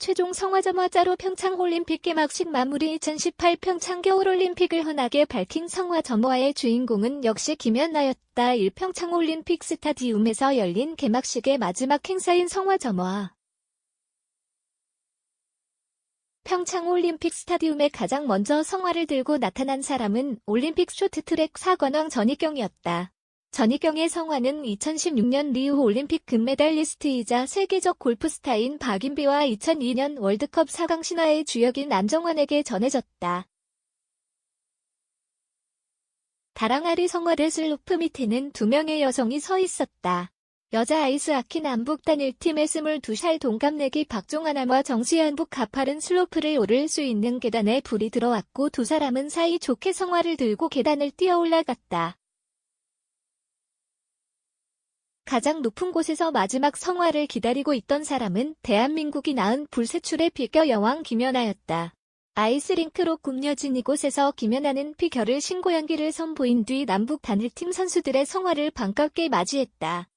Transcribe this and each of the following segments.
최종 성화점화자로 평창올림픽 개막식 마무리 2018 평창 겨울올림픽을 헌하게 밝힌 성화점화의 주인공은 역시 김연아였다. 1 평창올림픽 스타디움에서 열린 개막식의 마지막 행사인 성화점화. 평창올림픽 스타디움에 가장 먼저 성화를 들고 나타난 사람은 올림픽 쇼트트랙 4관왕 전희경이었다. 전희경의 성화는 2016년 리우 올림픽 금메달리스트이자 세계적 골프스타인 박인비와 2002년 월드컵 4강 신화의 주역인 안정환에게 전해졌다. 다랑아리 성화를 슬로프 밑에는 두 명의 여성이 서 있었다. 여자 아이스하키 남북 단일팀의 22살 동갑내기 박종하나와 정시현북 가파른 슬로프를 오를 수 있는 계단에 불이 들어왔고 두 사람은 사이 좋게 성화를 들고 계단을 뛰어 올라갔다. 가장 높은 곳에서 마지막 성화를 기다리고 있던 사람은 대한민국이 낳은 불세출의 비겨 여왕 김연아였다. 아이스링크로 꾸며진 이곳에서 김연아는 피겨를 신고 연기를 선보인 뒤 남북 단일팀 선수들의 성화를 반갑게 맞이했다.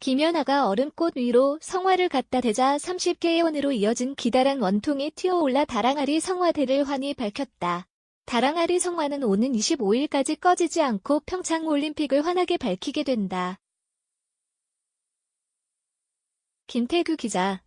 김연아가 얼음꽃 위로 성화를 갖다 대자 30개의 원으로 이어진 기다란 원통이 튀어올라 다랑아리 성화대를 환히 밝혔다. 다랑아리 성화는 오는 25일까지 꺼지지 않고 평창올림픽을 환하게 밝히게 된다. 김태규 기자